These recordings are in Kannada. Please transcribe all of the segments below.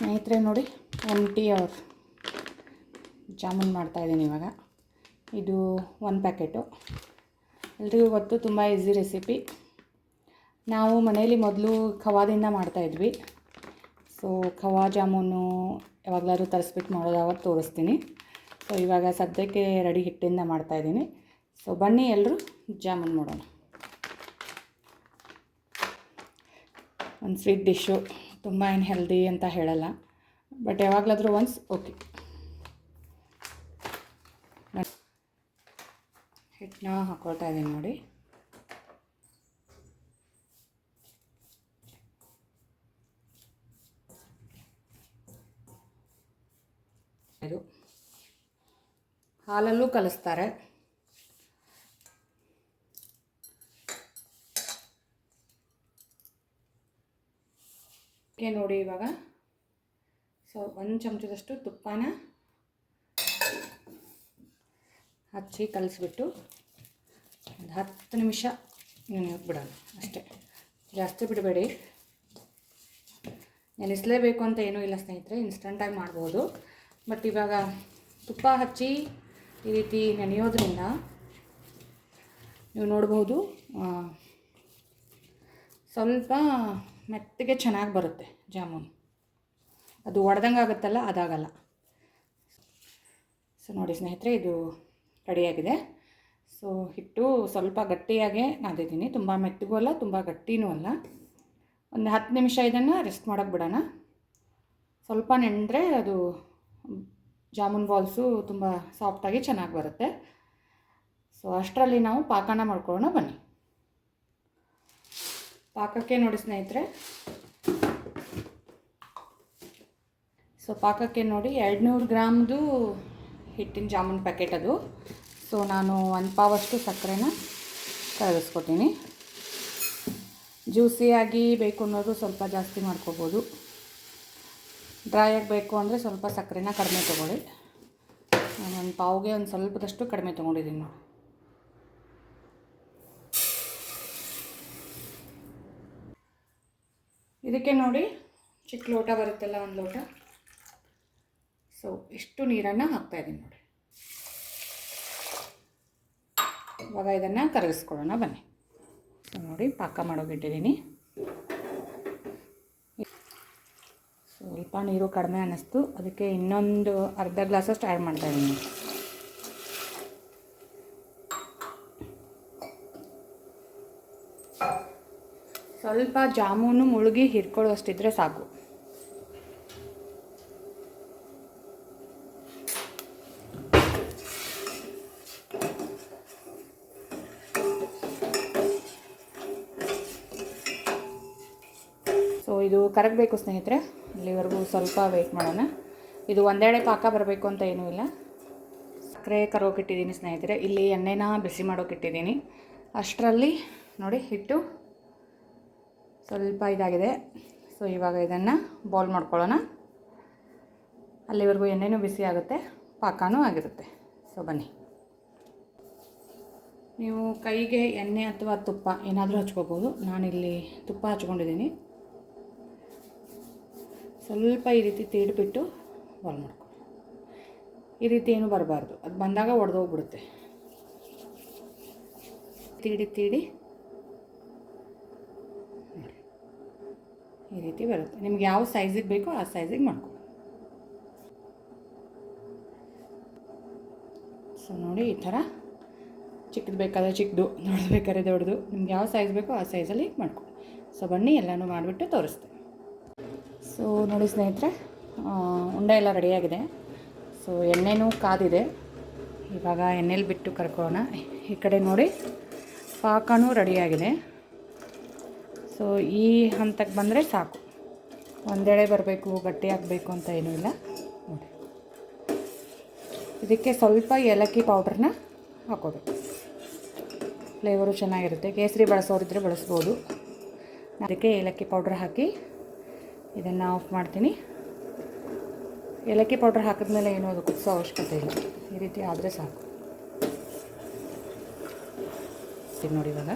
ಸ್ನೇಹಿತರೆ ನೋಡಿ ಒನ್ ಟಿ ಅವರ್ ಜಾಮೂನ್ ಮಾಡ್ತಾಯಿದ್ದೀನಿ ಇವಾಗ. ಇದು ಒನ್ ಪ್ಯಾಕೆಟು ಎಲ್ರಿಗೂ ಗೊತ್ತು, ತುಂಬ ಈಸಿ ರೆಸಿಪಿ ನಾವು ಮನೆಯಲ್ಲಿ ಮೊದಲು ಖವಾದಿಂದ ಮಾಡ್ತಾಯಿದ್ವಿ ಸೊ ಖವಾ ಜಾಮೂನು ಯಾವಾಗಲಾದ್ರೂ ತರಿಸ್ಬಿಟ್ಟು ಮಾಡೋದಾವಾಗ ತೋರಿಸ್ತೀನಿ. ಸೊ ಇವಾಗ ಸದ್ಯಕ್ಕೆ ರೆಡಿ ಹಿಟ್ಟಿಂದ ಮಾಡ್ತಾಯಿದ್ದೀನಿ ಸೊ ಬನ್ನಿ ಎಲ್ಲರೂ ಜಾಮೂನ್ ಮಾಡೋಣ. ಒಂದು ಸ್ವೀಟ್ ಡಿಶ್ಶು ತುಂಬ ಏನು ಹೆಲ್ದಿ ಅಂತ ಹೇಳಲ್ಲ. ಬಟ್ ಯಾವಾಗಲಾದರೂ ಒನ್ಸ್ ಓಕೆ ಹಿಟ್ಟನ್ನ ಹಾಕೊಳ್ತಾ ಇದ್ದೀನಿ ನೋಡಿ. ಇದು ಹಾಲಲ್ಲೂ ಕಲಿಸ್ತಾರೆ. ಓಕೆ ನೋಡಿ ಇವಾಗ. ಸೊ ಒಂದು ಚಮಚದಷ್ಟು ತುಪ್ಪನ ಹಚ್ಚಿ ಕಲಿಸ್ಬಿಟ್ಟು ಒಂದು ಹತ್ತು ನಿಮಿಷ ನೆನೆಯೋಕೆ ಬಿಡೋಣ. ಅಷ್ಟೇ. ಜಾಸ್ತಿ ಬಿಡಬೇಡಿ. ನೆನೆಸಲೇಬೇಕು ಅಂತ ಏನೂ ಇಲ್ಲ ಸ್ನೇಹಿತರೆ ಇನ್ಸ್ಟಂಟಾಗಿ ಮಾಡ್ಬೋದು. ಬಟ್ ಇವಾಗ ತುಪ್ಪ ಹಚ್ಚಿ ಈ ರೀತಿ ನೆನೆಯೋದ್ರಿಂದ ನೀವು ನೋಡ್ಬೋದು ಸ್ವಲ್ಪ ಮೆತ್ತಗೆ ಚೆನ್ನಾಗಿ ಬರುತ್ತೆ ಜಾಮೂನು. ಅದು ಒಡೆದಂಗೆ ಆಗುತ್ತಲ್ಲ, ಅದಾಗಲ್ಲ. ಸೊ ನೋಡಿ ಸ್ನೇಹಿತರೆ, ಇದು ರೆಡಿಯಾಗಿದೆ ಸೊ ಹಿಟ್ಟು ಸ್ವಲ್ಪ ಗಟ್ಟಿಯಾಗೆ ನಾದಿದ್ದೀನಿ. ತುಂಬ ಮೆತ್ತಗೂ ಅಲ್ಲ, ತುಂಬ ಗಟ್ಟಿನೂ ಅಲ್ಲ. ಒಂದು ಹತ್ತು ನಿಮಿಷ ಇದನ್ನು ರೆಸ್ಟ್ ಮಾಡೋಕ್ಕೆ ಬಿಡೋಣ. ಸ್ವಲ್ಪ ನೆಂಡ್ರೆ ಅದು ಜಾಮೂನ್ ಬಾಲ್ಸು ತುಂಬ ಸಾಫ್ಟಾಗಿ ಚೆನ್ನಾಗಿ ಬರುತ್ತೆ. ಸೊ ಅಷ್ಟರಲ್ಲಿ ನಾವು ಪಾಕನ ಮಾಡ್ಕೊಳ್ಳೋಣ, ಬನ್ನಿ. ಪಾಕಕ್ಕೆ ನೋಡಿ ಸ್ನೇಹಿತರೆ. ಸೊ ಪಾಕಕ್ಕೆ ನೋಡಿ ಎರಡು ನೂರು ಗ್ರಾಮ್ದು ಹಿಟ್ಟಿನ ಜಾಮೂನ್ ಪ್ಯಾಕೆಟ್ ಅದು. ಸೊ ನಾನು ಒಂದು ಪಾವಷ್ಟು ಸಕ್ಕರೆನ ಕರಗಿಸ್ಕೊತೀನಿ. ಜ್ಯೂಸಿಯಾಗಿ ಬೇಕು ಅನ್ನೋದು ಸ್ವಲ್ಪ ಜಾಸ್ತಿ ಮಾಡ್ಕೋಬೋದು. ಡ್ರೈ ಆಗಬೇಕು ಅಂದರೆ ಸ್ವಲ್ಪ ಸಕ್ಕರೆನ ಕಡಿಮೆ ತೊಗೊಳ್ಳಿ. ನಾನು ಒಂದು ಪಾವ್ಗೆ ಒಂದು ಸ್ವಲ್ಪದಷ್ಟು ಕಡಿಮೆ ತೊಗೊಂಡಿದ್ದೀನಿ. ನೋಡಿ ಇದಕ್ಕೆ ನೋಡಿ ಚಿಕ್ಕ ಲೋಟ ಬರುತ್ತಲ್ಲ ಒಂದು ಲೋಟ. ಸೊ ಇಷ್ಟು ನೀರನ್ನು ಹಾಕ್ತಾಯಿದ್ದೀನಿ ನೋಡಿ. ಇವಾಗ ಇದನ್ನು ಕರಗಿಸ್ಕೊಳ್ಳೋಣ ಬನ್ನಿ. ಸೊ ನೋಡಿ ಪಾಕ ಮಾಡೋಗಿಟ್ಟಿದ್ದೀನಿ. ಸ್ವಲ್ಪ ನೀರು ಕಡಿಮೆ ಅನ್ನಿಸ್ತು. ಅದಕ್ಕೆ ಇನ್ನೊಂದು ಅರ್ಧ ಗ್ಲಾಸಷ್ಟು ಆ್ಯಡ್ ಮಾಡ್ತಾಯಿದ್ದೀನಿ ಸ್ವಲ್ಪ ಜಾಮೂನು ಮುಳುಗಿ ಹಿರ್ಕೊಳ್ಳೋಷ್ಟಿದ್ರೆ ಸಾಕು. ಸೊ ಇದು ಕರಗಬೇಕು ಸ್ನೇಹಿತರೆ, ಇಲ್ಲಿವರೆಗೂ ಸ್ವಲ್ಪ ವೆಯ್ಟ್ ಮಾಡೋಣ. ಇದು ಒಂದೆಡೆ ಪಾಕ ಬರಬೇಕು ಅಂತ ಏನೂ ಇಲ್ಲ. ಸಕ್ಕರೆ ಕರೋಕಿಟ್ಟಿದ್ದೀನಿ ಸ್ನೇಹಿತರೆ, ಇಲ್ಲಿ ಎಣ್ಣೆನ ಬಿಸಿ ಮಾಡೋಕ್ಕಿಟ್ಟಿದ್ದೀನಿ ಅಷ್ಟರಲ್ಲಿ ನೋಡಿ ಹಿಟ್ಟು ಸ್ವಲ್ಪ ಇದಾಗಿದೆ. ಸೊ ಇವಾಗ ಇದನ್ನು ಬೌಲ್ ಮಾಡ್ಕೊಳ್ಳೋಣ. ಅಲ್ಲಿವರೆಗೂ ಎಣ್ಣೆನೂ ಬಿಸಿ ಆಗುತ್ತೆ, ಪಾಕನೂ ಆಗಿರುತ್ತೆ. ಸೊ ಬನ್ನಿ. ನೀವು ಕೈಗೆ ಎಣ್ಣೆ ಅಥವಾ ತುಪ್ಪ ಏನಾದರೂ ಹಚ್ಕೋಬೋದು. ನಾನಿಲ್ಲಿ ತುಪ್ಪ ಹಚ್ಕೊಂಡಿದ್ದೀನಿ. ಸ್ವಲ್ಪ ಈ ರೀತಿ ತೀಡ್ಬಿಟ್ಟು ಬಾಲ್ ಮಾಡ್ಕೊ ಈ ರೀತಿ ಏನು ಬರಬಾರ್ದು. ಅದು ಬಂದಾಗ ಒಡೆದೋಗ್ಬಿಡುತ್ತೆ. ತೀಡಿ ತೀಡಿ. ಈ ರೀತಿ ಬರುತ್ತೆ. ನಿಮ್ಗೆ ಯಾವ ಸೈಜಿಗೆ ಬೇಕೋ ಆ ಸೈಜಿಗೆ ಮಾಡ್ಕೊಳ್ಳಿ ಸೊ ನೋಡಿ ಈ ಥರ. ಚಿಕ್ಕದು ಬೇಕಾದರೆ ಚಿಕ್ಕದು ದೊಡ್ಡದು ಬೇಕಾದ್ರೆ ದೊಡ್ಡದು ನಿಮ್ಗೆ ಯಾವ ಸೈಜ್ ಬೇಕೋ ಆ ಸೈಜಲ್ಲಿ ಮಾಡ್ಕೊಳ್ಳಿ ಸೊ ಬನ್ನಿ, ಎಲ್ಲನೂ ಮಾಡಿಬಿಟ್ಟು ತೋರಿಸ್ತೇನೆ. ಸೊ ನೋಡಿ ಸ್ನೇಹಿತರೆ ಉಂಡೆ ಎಲ್ಲ ರೆಡಿಯಾಗಿದೆ ಸೊ ಎಣ್ಣೆನೂ ಕಾದಿದೆ. ಇವಾಗ ಎಣ್ಣೆಲಿ ಬಿಟ್ಟು ಕರ್ಕೋಣ ಈ ಕಡೆ ನೋಡಿ, ಪಾಕನೂ ರೆಡಿಯಾಗಿದೆ ಸೊ ಈ ಹಂತಕ್ಕೆ ಬಂದರೆ ಸಾಕು. ಒಂದೆಡೆ ಬರಬೇಕು, ಗಟ್ಟಿ ಆಗಬೇಕು ಅಂತ ಏನೂ ಇಲ್ಲ. ನೋಡಿ. ಇದಕ್ಕೆ ಸ್ವಲ್ಪ ಏಲಕ್ಕಿ ಪೌಡ್ರನ್ನ ಹಾಕೋಬೇಕು ಫ್ಲೇವರು ಚೆನ್ನಾಗಿರುತ್ತೆ. ಕೇಸರಿ ಬಳಸೋರಿದ್ರೆ ಬಳಸ್ಬೋದು. ಅದಕ್ಕೆ ಏಲಕ್ಕಿ ಪೌಡ್ರ್ ಹಾಕಿ ಇದನ್ನು ಆಫ್ ಮಾಡ್ತೀನಿ. ಏಲಕ್ಕಿ ಪೌಡ್ರ್ ಹಾಕಿದ್ಮೇಲೆ ಏನೂ ಅದು ಕುದಿಸೋ ಅವಶ್ಯಕತೆ ಇಲ್ಲ. ಈ ರೀತಿ ಆದರೆ ಸಾಕು. ನೋಡಿ ಇವಾಗ.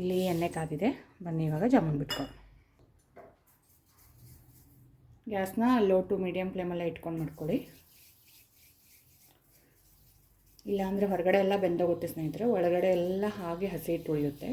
ಇಲ್ಲಿ ಎಣ್ಣೆ ಕಾದಿದೆ. ಬನ್ನಿ, ಇವಾಗ ಜಾಮೂನ್ ಬಿಟ್ಕೊ ಗ್ಯಾಸ್ನ ಲೋ ಟು ಮೀಡಿಯಮ್ ಫ್ಲೇಮಲ್ಲೇ ಇಟ್ಕೊಂಡು ಮಾಡ್ಕೊಳ್ಳಿ. ಇಲ್ಲಾಂದರೆ ಹೊರಗಡೆ ಎಲ್ಲ ಬೆಂದೋಗುತ್ತೆ ಸ್ನೇಹಿತರೆ. ಒಳಗಡೆ ಎಲ್ಲ ಹಾಗೆ ಹಸಿ ಹಿಟ್ಟು ಉಳಿಯುತ್ತೆ.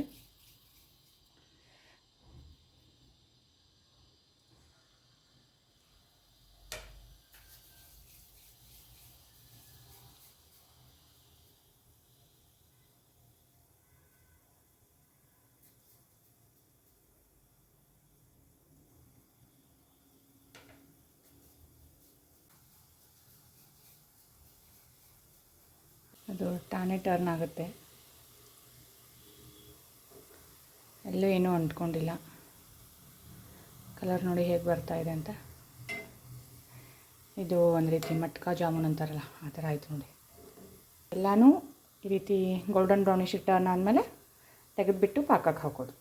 ಅದು ತಾನೇ ಟರ್ನ್ ಆಗುತ್ತೆ. ಎಲ್ಲೂ ಏನೂ ಅಂಟ್ಕೊಂಡಿಲ್ಲ. ಕಲರ್ ನೋಡಿ ಹೇಗೆ ಬರ್ತಾ ಇದೆ ಅಂತ. ಇದು ಒಂದು ರೀತಿ ಮಟ್ಕಾ ಜಾಮೂನ್ ಅಂತಾರಲ್ಲ, ಆ ಥರ ಆಯಿತು ನೋಡಿ. ಎಲ್ಲನೂ ಈ ರೀತಿ ಗೋಲ್ಡನ್ ಬ್ರೌನಿಶ್ ಟರ್ನ್ ಆದಮೇಲೆ ತೆಗೆದುಬಿಟ್ಟು ಪಾಕಕ್ಕೆ ಹಾಕೋದು.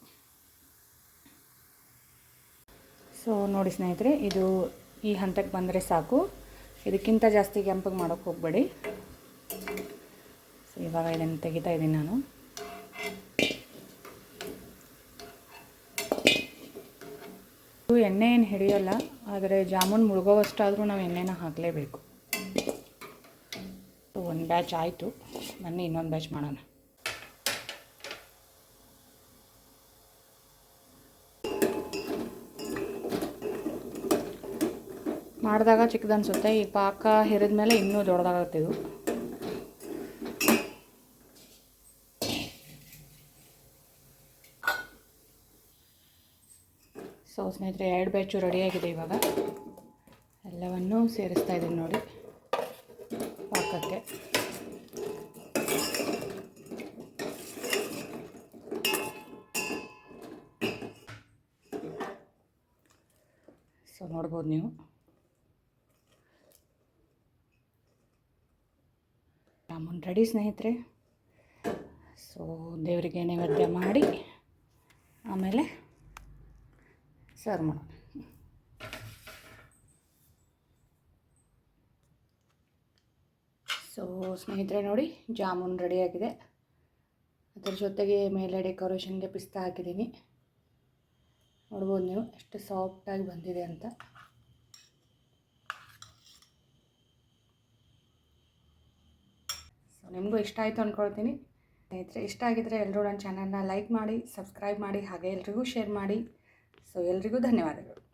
ಸೊ ನೋಡಿ ಸ್ನೇಹಿತರೆ, ಇದು ಈ ಹಂತಕ್ಕೆ ಬಂದರೆ ಸಾಕು. ಇದಕ್ಕಿಂತ ಜಾಸ್ತಿ ಕೆಂಪಗೆ ಮಾಡೋಕ್ಕೆ ಹೋಗಬೇಡಿ. ಸೊ ಇವಾಗ ಇದನ್ನು ತೆಗಿತಾ ಇದ್ದೀನಿ ನಾನು. ಎಣ್ಣೆ ಏನು ಹಿಡಿಯೋಲ್ಲ, ಆದರೆ ಜಾಮೂನ್ ಮುಳುಗೋವಷ್ಟಾದರೂ ನಾವು ಎಣ್ಣೆನ ಹಾಕಲೇಬೇಕು. ಒಂದು ಬ್ಯಾಚ್ ಆಯಿತು. ಬನ್ನಿ, ಇನ್ನೊಂದು ಬ್ಯಾಚ್ ಮಾಡೋಣ. ಮಾಡಿದಾಗ ಚಿಕ್ಕದನ್ಸುತ್ತೆ ಈ ಪಾಕ ಹೆರಿದ ಮೇಲೆ ಇನ್ನೂ ದೊಡ್ಡದಾಗತ್ತೆ ಇದು. ಸ್ನೇಹಿತರೆ, ಎರಡು ಬ್ಯಾಚು ರೆಡಿಯಾಗಿದೆ ಇವಾಗ. ಎಲ್ಲವನ್ನೂ ಸೇರಿಸ್ತಾ ಇದ್ದೀನಿ ನೋಡಿ, ಪಾಕಕ್ಕೆ. ಸೊ, ನೋಡ್ಬೋದು ನೀವು. ಜಾಮೂನ್ ರೆಡಿ ಸ್ನೇಹಿತರೆ. ಸೊ, ದೇವರಿಗೆ ನೈವೇದ್ಯ ಮಾಡಿ, ಆಮೇಲೆ ಸರ್ವ್ ಮಾಡೋಣ ಸೊ ಸ್ನೇಹಿತರೆ ನೋಡಿ, ಜಾಮೂನ್ ರೆಡಿಯಾಗಿದೆ ಅದರ ಜೊತೆಗೆ ಮೇಲೆ ಡೆಕೋರೇಷನ್ಗೆ ಪಿಸ್ತಾ ಹಾಕಿದ್ದೀನಿ. ನೋಡ್ಬೋದು ನೀವು, ಎಷ್ಟು ಸಾಫ್ಟಾಗಿ ಬಂದಿದೆ ಅಂತ. ಸೊ ನಿಮಗೂ ಇಷ್ಟ ಆಯಿತು ಅಂದ್ಕೊಳ್ತೀನಿ ಸ್ನೇಹಿತರೆ, ಇಷ್ಟ ಆಗಿದ್ದರೆ ಎಲ್ಲರೂ ನನ್ನ ಚಾನಲ್ನ ಲೈಕ್ ಮಾಡಿ ಸಬ್ಸ್ಕ್ರೈಬ್ ಮಾಡಿ, ಹಾಗೆ ಎಲ್ರಿಗೂ ಶೇರ್ ಮಾಡಿ. ಸೊ ಎಲ್ರಿಗೂ ಧನ್ಯವಾದಗಳು.